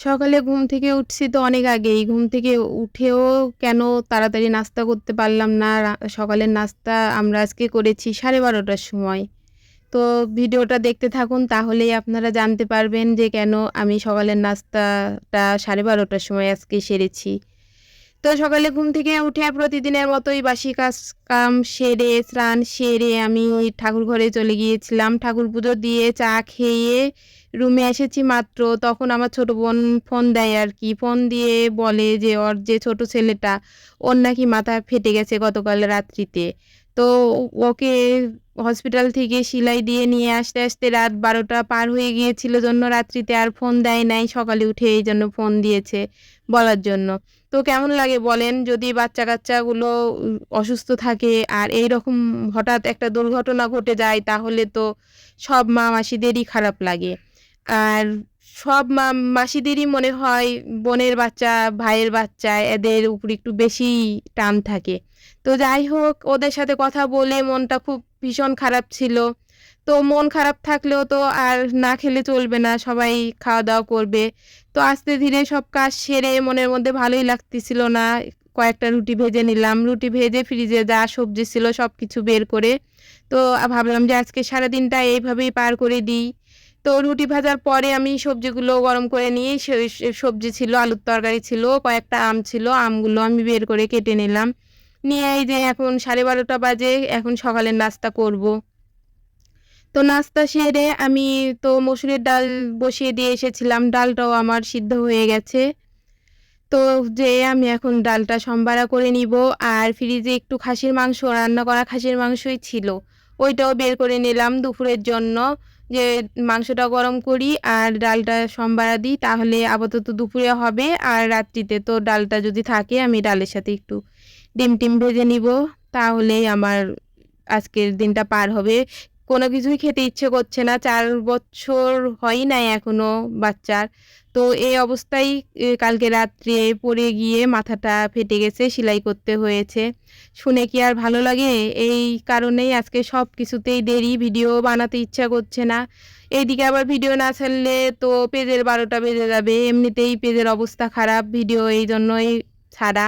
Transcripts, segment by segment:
সকালে ঘুম থেকে উঠছি তো অনেক আগেই। ঘুম থেকে উঠেও কেন তাড়াতাড়ি নাস্তা করতে পারলাম না? সকালের নাস্তা আমরা আজকে করেছি সাড়ে বারোটার সময়। তো ভিডিওটা দেখতে থাকুন, তাহলেই আপনারা জানতে পারবেন যে কেন আমি সকালের নাস্তাটা সাড়ে বারোটার সময় আজকে সেরেছি। তো সকালে ঘুম থেকে উঠে প্রতিদিনের মতোই বাসি কাজ, কাম, সেরে, স্নান, সেরে আমি ঠাকুর ঘরে চলে গিয়েছিলাম। ঠাকুর পুজো দিয়ে চা খেয়ে রুমে এসেছি মাত্র। তখন আমার ছোট বোন ফোন দেয় আর কি। ফোন দিয়ে বলে যে, ওর যে ছোট ছেলেটা, ওর নাকি মাথা ফেটে গেছে গতকাল রাত্রিতে। তো ওকে হসপিটাল থেকে সেলাই দিয়ে নিয়ে আসতে আসতে রাত বারোটা পার হয়ে গিয়েছিল। জন্য রাত্রিতে আর ফোন দেয় নাই। সকালে উঠে এই জন্য ফোন দিয়েছে বলার জন্য। তো কেমন লাগে বলেন? যদি বাচ্চা কাচ্চাগুলো অসুস্থ থাকে আর এই রকম হঠাৎ একটা দুর্ঘটনা ঘটে যায়, তাহলে তো সব মা মাসিদেরই খারাপ লাগে। আর সব মাসিদেরই মনে হয় বোনের বাচ্চা, ভাইয়ের বাচ্চা, এদের উপর একটু বেশি টান থাকে। তো যাই হোক, ওদের সাথে কথা বলে মনটা খুব ভীষণ খারাপ ছিল। তো মন খারাপ থাকলেও তো আর না খেলে চলবে না, সবাই খাওয়া দাওয়া করবে। তো আস্তে ধীরে সব কাজ সেরে মনের মধ্যে ভালোই লাগতেছিল না। কয়েকটা রুটি ভেজে নিলাম। রুটি ভেজে ফ্রিজে যা সবজি ছিল সব কিছু বের করে, তো ভাবলাম যে আজকে সারাদিনটা এইভাবেই পার করে দিই। তো রুটি ভাজার পরে আমি সবজিগুলো গরম করে নিয়ে সবজি ছিল, আলুর তরকারি ছিল, কয়েকটা আম ছিল, আমগুলো আমি বের করে কেটে নিলাম। নিয়ে এই যে এখন সাড়ে বারোটা বাজে, এখন সকালের নাস্তা করব। তো নাস্তা সেরে আমি তো মসুরের ডাল বসিয়ে দিয়ে এসেছিলাম, ডালটাও আমার সিদ্ধ হয়ে গেছে। তো যে আমি এখন ডালটা সম্বারা করে নিব, আর ফ্রিজে একটু খাসির মাংস, রান্না করা খাসির মাংসই ছিল, ওইটাও বের করে নিলাম দুপুরের জন্য। যে মাংসটা গরম করি আর ডালটা সম্বারা দিই, তাহলে আপাতত দুপুরে হবে আর রাত্রিতে তো ডালটা যদি থাকে আমি ডালের সাথে একটু ডিম টিম ভেজে নিব, তাহলেই আমার আজকের দিনটা পার হবে। কোনো কিছুই খেতে ইচ্ছে করছে না, চার বছর হয় নাই এখনও বাচ্চার। তো এই অবস্থায় কালকে রাত্রে পড়ে গিয়ে মাথাটা ফেটে গেছে, সেলাই করতে হয়েছে। শুনে কি আর ভালো লাগে? এই কারণেই আজকে সব কিছুতেই দেরি, ভিডিও বানাতে ইচ্ছা করছে না। এইদিকে আবার ভিডিও না ছাড়লে তো পেজের বারোটা বেজে যাবে, এমনিতেই পেজের অবস্থা খারাপ, ভিডিও এই জন্যই ছাড়া।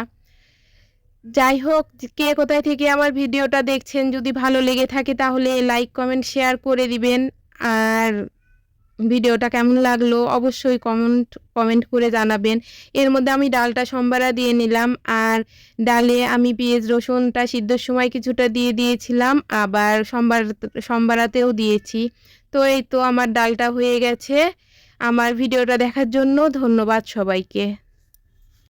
যাই হোক, কে কোথায় থেকে আমার ভিডিওটা দেখছেন, যদি ভালো লেগে থাকে তাহলে লাইক, কমেন্ট, শেয়ার করে দিবেন। আর ভিডিওটা কেমন লাগল অবশ্যই কমেন্ট কমেন্ট করে জানাবেন। এর মধ্যে আমি ডালটা সম্বারা দিয়ে নিলাম আর ডালে আমি পেঁয়াজ, রসুনটা সিদ্ধর সময় কিছুটা দিয়ে দিয়েছিলাম, আবার সম্বার, সম্বারাতেও দিয়েছি। তো এই তো আমার ডালটা হয়ে গেছে। আমার ভিডিওটা দেখার জন্য ধন্যবাদ সবাইকে।